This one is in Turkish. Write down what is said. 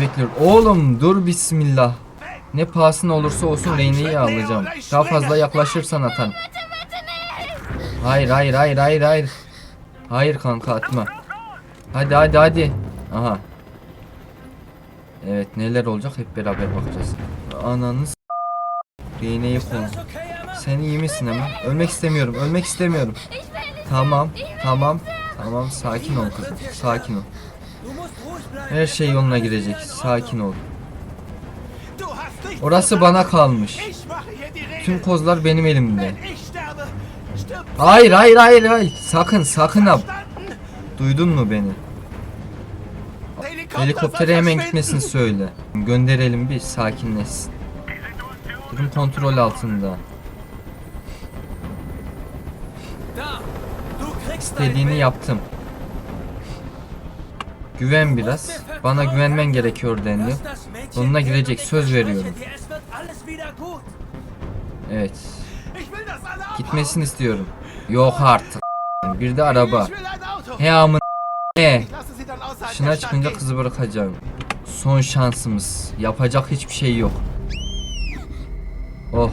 Bekliyorum. Oğlum dur bismillah. Ne pahasına olursa olsun Reyne'yi alacağım. Daha fazla yaklaşırsan atarım. Hayır hayır hayır hayır hayır. Hayır kanka atma. Hadi hadi hadi. Aha. Evet neler olacak hep beraber bakacağız. Ananı s- Reyne'yi. Sen iyi misin hemen? Ölmek istemiyorum. Ölmek istemiyorum. Tamam. Tamam. Tamam sakin ol kızım. Sakin ol. Her şey yoluna girecek. Sakin ol. Orası bana kalmış. Tüm kozlar benim elimde. Hayır hayır hayır hayır. Sakın sakın ab. Duydun mu beni? Helikoptere hemen gitmesini söyle. Gönderelim bir sakinleşsin. Durum kontrol altında. İstediğini yaptım. Güven biraz. Bana güvenmen gerekiyor Daniel. Sonuna girecek söz veriyorum. Evet. Gitmesini istiyorum. Yok artık. Bir de araba. He amın ne? Dışına çıkınca kızı bırakacağım. Son şansımız. Yapacak hiçbir şey yok. Oh.